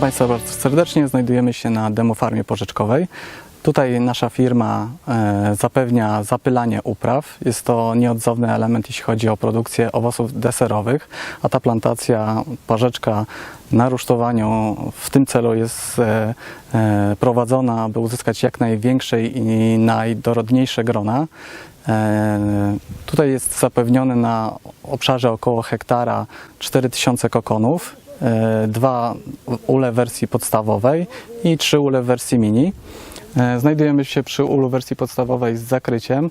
Państwa bardzo serdecznie. Znajdujemy się na demofarmie porzeczkowej. Tutaj nasza firma e, zapewnia zapylanie upraw. Jest to nieodzowny element, jeśli chodzi o produkcję owoców deserowych, a ta plantacja parzeczka na rusztowaniu w tym celu jest e, e, prowadzona, aby uzyskać jak największe i najdorodniejsze grona. Tutaj jest zapewnione na obszarze około hektara 4000 kokonów, dwa ule wersji podstawowej i trzy ule wersji mini. E, Znajdujemy się przy ulu wersji podstawowej z zakryciem.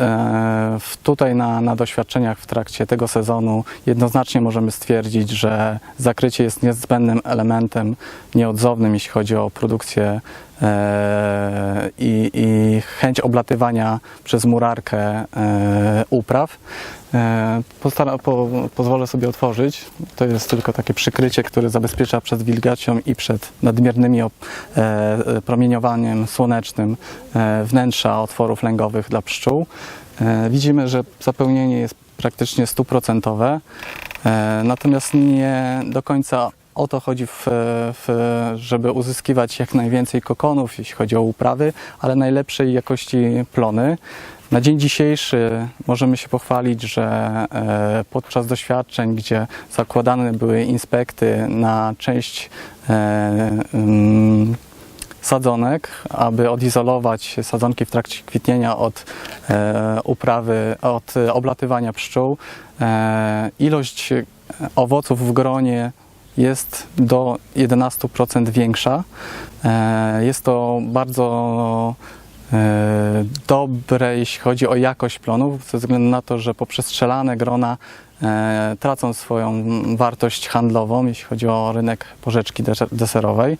E, Tutaj na, na doświadczeniach w trakcie tego sezonu jednoznacznie możemy stwierdzić, że zakrycie jest niezbędnym elementem nieodzownym, jeśli chodzi o produkcję e, i, i chęć oblatywania przez murarkę e, upraw. E, Postara, po, pozwolę sobie otworzyć. To jest tylko takie przykrycie, które zabezpiecza przed wilgocią i przed nadmiernymi e, e, promieniowaniem słonecznym e, wnętrza otworów lęgowych dla pszczół. E, Widzimy, że zapełnienie jest praktycznie stuprocentowe, e, natomiast nie do końca o to chodzi, w, w, żeby uzyskiwać jak najwięcej kokonów, jeśli chodzi o uprawy, ale najlepszej jakości plony. Na dzień dzisiejszy możemy się pochwalić, że e, podczas doświadczeń, gdzie zakładane były inspekty na część e, mm, sadzonek, aby odizolować sadzonki w trakcie kwitnienia od e, uprawy, od oblatywania pszczół. Ilość owoców w gronie jest do 11% większa. E, jest to bardzo e, dobre, jeśli chodzi o jakość plonów, ze względu na to, że poprzestrzelane grona e, tracą swoją wartość handlową, jeśli chodzi o rynek porzeczki deser- deserowej.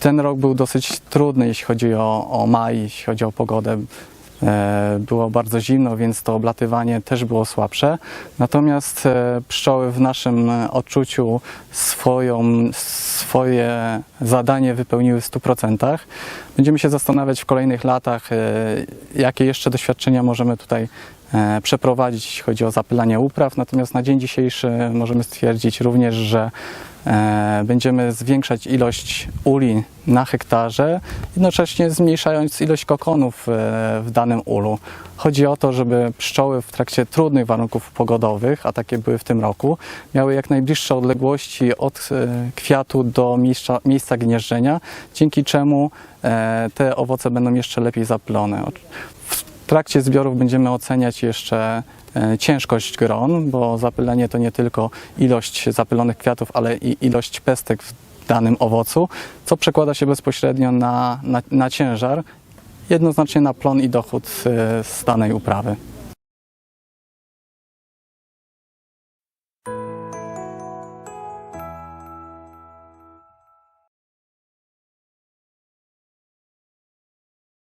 Ten rok był dosyć trudny, jeśli chodzi o, o maj, jeśli chodzi o pogodę. E, Było bardzo zimno, więc to oblatywanie też było słabsze. Natomiast e, pszczoły w naszym odczuciu swoją, swoje zadanie wypełniły w 100%. Będziemy się zastanawiać w kolejnych latach, e, jakie jeszcze doświadczenia możemy tutaj przeprowadzić, jeśli chodzi o zapylanie upraw. Natomiast na dzień dzisiejszy możemy stwierdzić również, że będziemy zwiększać ilość uli na hektarze, jednocześnie zmniejszając ilość kokonów e, w danym ulu. Chodzi o to, żeby pszczoły w trakcie trudnych warunków pogodowych, a takie były w tym roku, miały jak najbliższe odległości od e, kwiatu do miejsca, miejsca gnieżdżenia, dzięki czemu e, te owoce będą jeszcze lepiej zapylone. Trakcie zbiorów będziemy oceniać jeszcze e, ciężkość gron, bo zapylenie to nie tylko ilość zapylonych kwiatów, ale i ilość pestek w danym owocu, co przekłada się bezpośrednio na, na, na ciężar, jednoznacznie na plon i dochód e, z danej uprawy.